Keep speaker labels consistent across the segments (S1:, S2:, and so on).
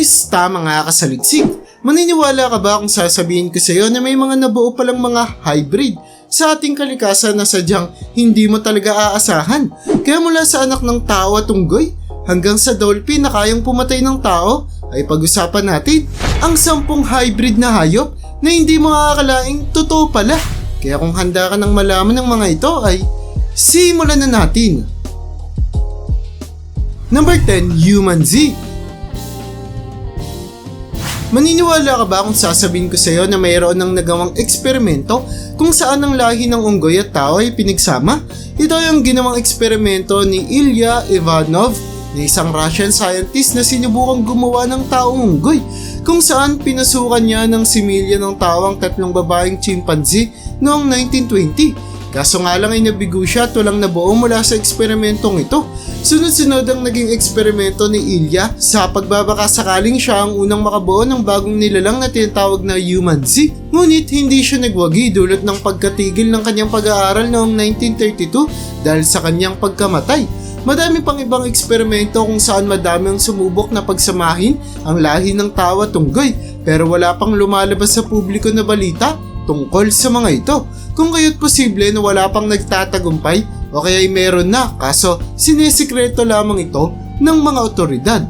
S1: Kumusta mga kasaliksik? Maniniwala ka ba kung sasabihin ko sa iyo na may mga nabuo palang mga hybrid sa ating kalikasan na sadyang hindi mo talaga aasahan? Kaya mula sa anak ng tao at unggoy hanggang sa dolphin na kayang pumatay ng tao ay pag-usapan natin ang sampung hybrid na hayop na hindi mo akakalaing totoo pala. Kaya kung handa ka ng malaman ng mga ito ay simulan na natin. Number 10, Human Z. Maniniwala ka ba kung sasabihin ko sa iyo na mayroon ng nagawang eksperimento kung saan ang lahi ng unggoy at tao ay pinagsama? Ito ay ang ginawang eksperimento ni Ilya Ivanov na isang Russian scientist na sinubukang gumawa ng taong unggoy kung saan pinasukan niya ng similya ng tao ang tatlong babaeng chimpanzee noong 1920. Kaso nga lang ay nabigo siya at walang nabuo mula sa eksperimentong ito. Sunod-sunod ang naging eksperimento ni Ilya sa pagbabaka sakaling siya ang unang makabuo ng bagong nilalang na tinatawag na Human Z. Ngunit hindi siya nagwagi dulot ng pagkatigil ng kanyang pag-aaral noong 1932 dahil sa kanyang pagkamatay. Madami pang ibang eksperimento kung saan madami ang sumubok na pagsamahin ang lahi ng tao at unggoy pero wala pang lumalabas sa publiko na balita tungkol sa mga ito. Kung kaya't posible na wala pang nagtatagumpay o kaya'y meron na kaso sinesikreto lamang ito ng mga otoridad.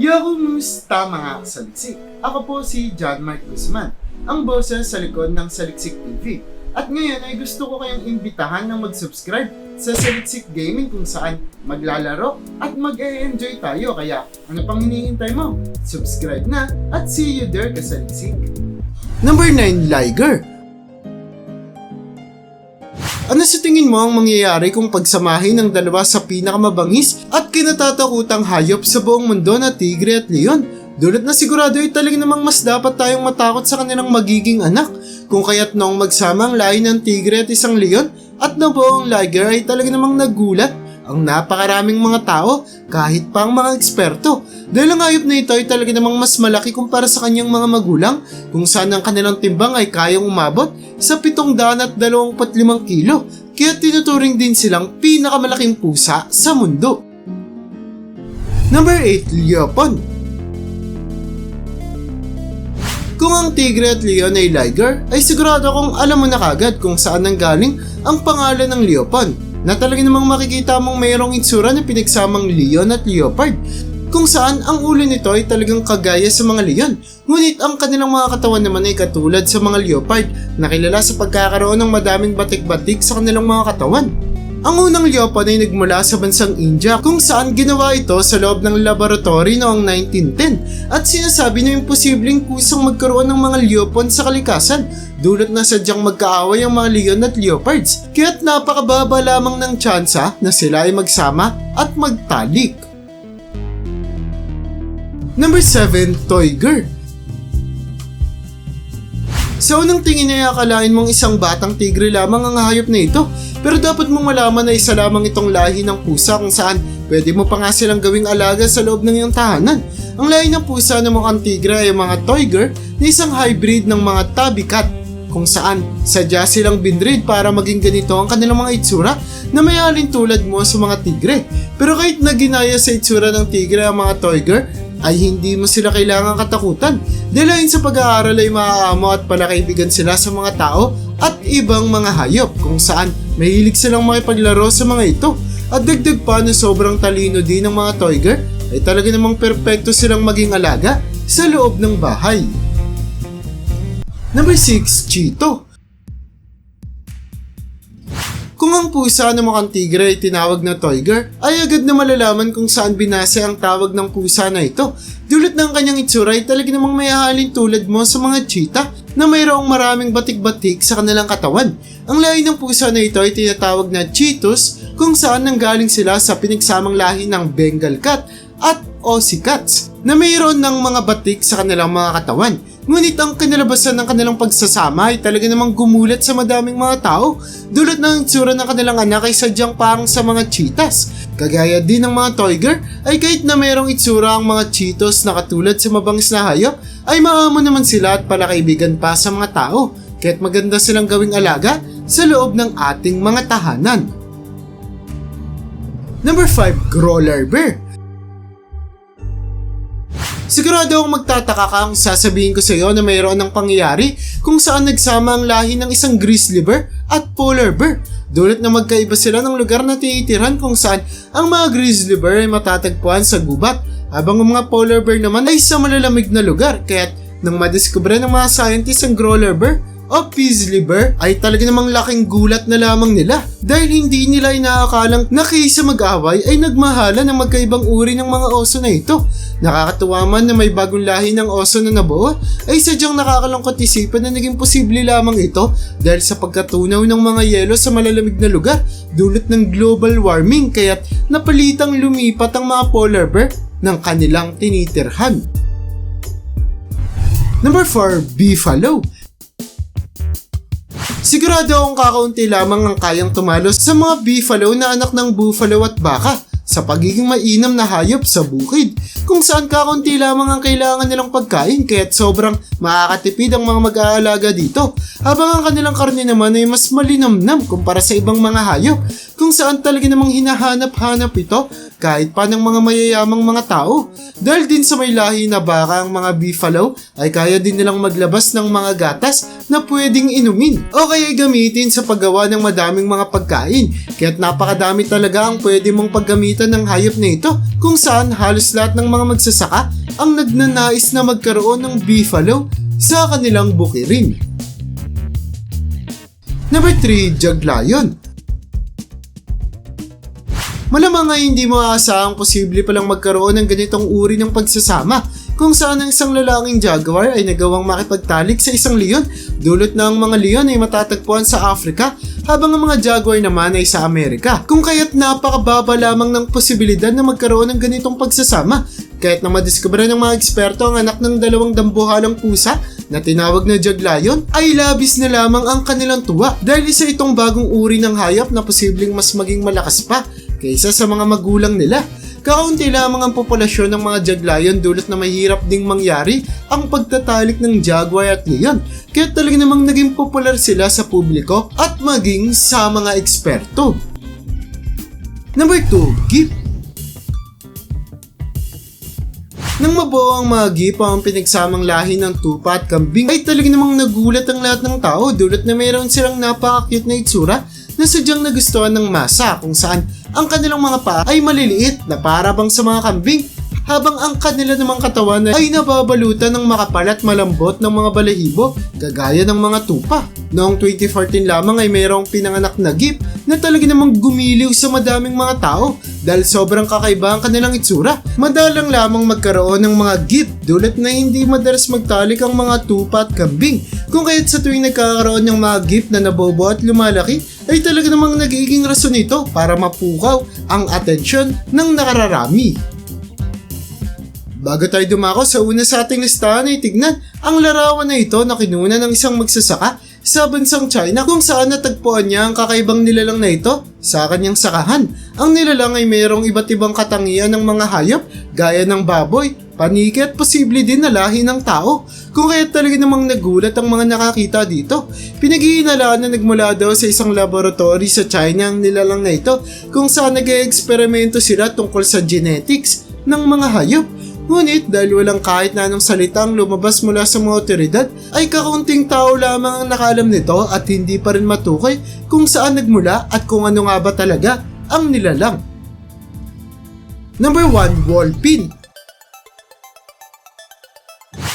S1: Yo, kumusta mga kasaliksik? Ako po si John Mark Guzman, ang boses sa likod ng Saliksik TV. At ngayon ay gusto ko kayong imbitahan na mag-subscribe sa Saliksik Gaming kung saan maglalaro at mag-e-enjoy tayo. Kaya ano pang hinihintay mo? Subscribe na at see you there kasaliksik. Number 9, Liger. Ano sa tingin mo ang mangyayari kung pagsamahin ng dalawa sa pinakamabangis at kinatatakutang hayop sa buong mundo na tigre at leon? Dulot na sigurado ay talaga namang mas dapat tayong matakot sa kanilang magiging anak. Kung kaya't noong magsama ang ng tigre at isang leon at nabuo ang liger ay talaga namang nagulat ang napakaraming mga tao kahit pa ang mga eksperto. Dahil ang hayop na ito ay talaga namang mas malaki kumpara sa kanyang mga magulang kung saan ang kanilang timbang ay kayang umabot sa 725 kilo. Kaya tinuturing din silang pinakamalaking pusa sa mundo. Number 8, Leopon. Kung ang tigre at leon ay liger, ay sigurado kong alam mo na kagad kung saan nanggaling ang pangalan ng leopon na talaga namang makikita mong mayroong itsura na pinagsamang leon at leopard kung saan ang ulo nito ay talagang kagaya sa mga leon. Ngunit ang kanilang mga katawan naman ay katulad sa mga leopard na kilala sa pagkakaroon ng madaming batik-batik sa kanilang mga katawan. Ang unang leopard ay nagmula sa bansang India kung saan ginawa ito sa loob ng laboratory noong 1910 at sinasabi na imposibleng kusang magkaroon ng mga leopard sa kalikasan dulot na sadyang magkaaway ang mga leon at leopards kaya't napakababa lamang ng tsansa na sila ay magsama at magtalik. Number 7, Toyger. Sa unang tingin ay akalain mong isang batang tigre lamang ang hayop na ito pero dapat mong malaman na isa lamang itong lahi ng pusa kung saan pwede mo pa nga silang gawing alaga sa loob ng iyong tahanan. Ang lahi ng pusa na mukhang tigre ay mga Toyger na isang hybrid ng mga tabby cat kung saan sadya silang binread para maging ganito ang kanilang mga itsura na may alin tulad mo sa mga tigre. Pero kahit na ginaya sa itsura ng tigre ang mga Toyger, ay hindi mo sila kailangang katakutan. Dahil sa pag-aaral ay maaamo at palakaibigan sila sa mga tao at ibang mga hayop kung saan mahilig silang makipaglaro sa mga ito. At dagdag pa na sobrang talino din ng mga Toyger ay talaga namang perpekto silang maging alaga sa loob ng bahay. Number 6, Cheeto. Kung ang pusa na mukhang tigre ay tinawag na Toyger, ay agad na malalaman kung saan binase ang tawag ng pusa na ito. Dulot ng kanyang itsura ay talaga namang may halin tulad mo sa mga cheetah na mayroong maraming batik-batik sa kanilang katawan. Ang lahi ng pusa na ito ay tinatawag na Cheetos kung saan nanggaling sila sa pinagsamang lahi ng Bengal Cat at Aussie Cats na mayroon ng mga batik sa kanilang mga katawan. Ngunit ang kinalabasan ng kanilang pagsasama ay talaga namang gumulat sa madaming mga tao dulot ng itsura ng kanilang anak ay sadyang parang sa mga cheetahs. Kagaya din ng mga toyger ay kahit na mayroong itsura ang mga cheetos na katulad sa mabangis na hayop ay maamo naman sila at palakaibigan pa sa mga tao kaya't maganda silang gawing alaga sa loob ng ating mga tahanan. Number 5, Growler Bear Sigurado akong magtataka ka kung sasabihin ko sa iyo na mayroon ng pangyayari kung saan nagsama ang lahi ng isang grizzly bear at polar bear. Dulot na magkaiba sila ng lugar na tinitirhan kung saan ang mga grizzly bear ay matatagpuan sa gubat habang ang mga polar bear naman ay sa malalamig na lugar kaya't nang madiskubre ng mga scientists ang growler bear o Paisley Bear ay talaga namang laking gulat na lamang nila dahil hindi nila inaakalang na kaysa mag-away ay nagmahala ng magkaibang uri ng mga oso na ito. Nakakatuwa man na may bagong lahi ng oso na nabuo ay sadyang nakakalungkot isipan na naging posible lamang ito dahil sa pagkatunaw ng mga yelo sa malalamig na lugar dulot ng global warming kaya't napalitang lumipat ang mga polar bear ng kanilang tinitirhan. Number 4, Beefalo. Sigurado akong kakaunti lamang ang kayang tumalo sa mga beefalo na anak ng buffalo at baka sa pagiging mainam na hayop sa bukid kung saan kakaunti lamang ang kailangan nilang pagkain kaya't sobrang makakatipid ang mga mag-aalaga dito habang ang kanilang karne naman ay mas malinamnam kumpara sa ibang mga hayop kung saan talaga namang hinahanap-hanap ito kahit pa ng mga mayayamang mga tao. Dahil din sa may lahi na baka ang mga beefalo ay kaya din nilang maglabas ng mga gatas na pwedeng inumin o kaya gamitin sa paggawa ng madaming mga pagkain. Kaya't napakadami talaga ang pwede mong paggamitan ng hayop na ito kung saan halos lahat ng mga magsasaka ang nagnanais na magkaroon ng beefalo sa kanilang bukirin. Number 3, Jaglayon. Malamang ay hindi mo aasahang posible palang magkaroon ng ganitong uri ng pagsasama kung saan ang isang lalaking jaguar ay nagawang makipagtalik sa isang leon dulot na ang mga leon ay matatagpuan sa Africa habang ang mga jaguar naman ay sa Amerika. Kung kaya't napakababa lamang ng posibilidad na magkaroon ng ganitong pagsasama kahit na madiskubre ng mga eksperto ang anak ng dalawang dambuhalang pusa na tinawag na jaglayon ay labis na lamang ang kanilang tuwa dahil isa itong bagong uri ng hayop na posibleng mas maging malakas pa kaysa sa mga magulang nila. Kakaunti lamang ang populasyon ng mga jaglayon dulot na mahirap ding mangyari ang pagtatalik ng jaguar at leon. Kaya talaga namang naging popular sila sa publiko at maging sa mga eksperto. Number 2, Gip. Nang mabuo ang mga gipa ang pinagsamang lahi ng tupa at kambing ay talaga namang nagulat ang lahat ng tao dulot na mayroon silang napaka-cute na itsura na sadyang nagustuhan ng masa kung saan ang kanilang mga paa ay maliliit na para bang sa mga kambing habang ang kanila namang katawan ay nababalutan ng makapal at malambot ng mga balahibo kagaya ng mga tupa. Noong 2014 lamang ay mayroong pinanganak na gip na talaga namang gumiliw sa madaming mga tao dahil sobrang kakaiba ang kanilang itsura. Madalang lamang magkaroon ng mga gip dulot na hindi madalas magtalik ang mga tupa at kambing. Kung kaya't sa tuwing nagkakaroon ng mga gip na nabobo at lumalaki ay talaga namang nagiging rason ito para mapukaw ang atensyon ng nakararami. Bago tayo dumako sa una sa ating listahan ay tignan ang larawan na ito na kinuna ng isang magsasaka sa bansang China kung saan natagpuan niya ang kakaibang nilalang na ito sa kanyang sakahan. Ang nilalang ay mayroong iba't ibang katangian ng mga hayop gaya ng baboy, paniki at posible din na lahi ng tao. Kung kaya talaga namang nagulat ang mga nakakita dito. Pinaghihinalaan na nagmula daw sa isang laboratory sa China ang nilalang na ito kung saan nag-eeksperimento sila tungkol sa genetics ng mga hayop. Ngunit dahil walang kahit na anong salitang lumabas mula sa mga otoridad, ay kakaunting tao lamang ang nakaalam nito at hindi pa rin matukoy kung saan nagmula at kung ano nga ba talaga ang nilalang. Number 1, wall pin.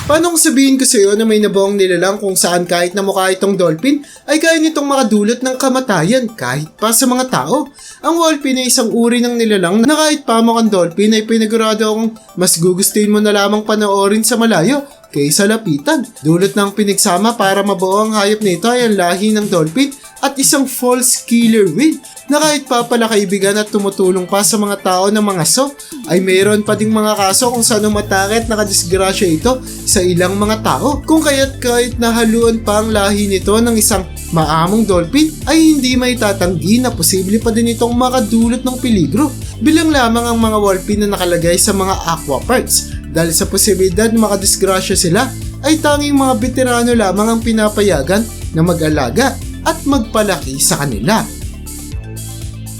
S1: Paano kung sabihin ko sa iyo na may nabuong nilalang kung saan kahit na mukha itong dolphin ay kaya nitong makadulot ng kamatayan kahit pa sa mga tao? Ang wallpin ay isang uri ng nilalang na kahit pa mukhang dolphin ay pinagurado akong mas gugustuhin mo na lamang panoorin sa malayo kaysa lapitan. Dulot ng pinagsama para mabuo ang hayop nito ay ang lahi ng dolphin at isang false killer whale na kahit pa pala kaibigan at tumutulong pa sa mga tao ng mga so ay mayroon pa ding mga kaso kung saan matakit nakadisgrasya ito sa ilang mga tao. Kung kaya't kahit nahaluan pa ang lahi nito ng isang maamong dolphin ay hindi may tatanggi na posible pa din itong makadulot ng peligro. Bilang lamang ang mga wallpin na nakalagay sa mga aqua parks dahil sa posibilidad na makadisgrasya sila ay tanging mga veterano lamang ang pinapayagan na mag-alaga at magpalaki sa kanila.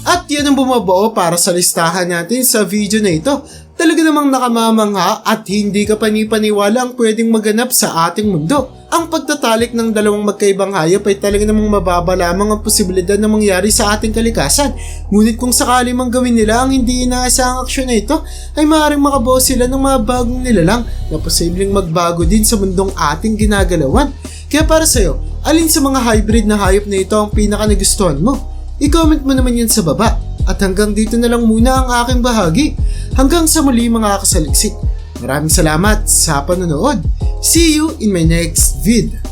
S1: At yan ang bumabuo para sa listahan natin sa video na ito Talaga namang nakamamangha at hindi ka panipaniwala ang pwedeng maganap sa ating mundo. Ang pagtatalik ng dalawang magkaibang hayop ay talaga namang mababa lamang ang posibilidad na mangyari sa ating kalikasan. Ngunit kung sakali mang gawin nila ang hindi inaasahang aksyon na ito, ay maaaring makabuo sila ng mga bagong nilalang na posibleng magbago din sa mundong ating ginagalawan. Kaya para sa'yo, alin sa mga hybrid na hayop na ito ang pinaka nagustuhan mo? I-comment mo naman yan sa baba. At hanggang dito na lang muna ang aking bahagi. Hanggang sa muli mga kasaliksik. Maraming salamat sa panonood. See you in my next vid.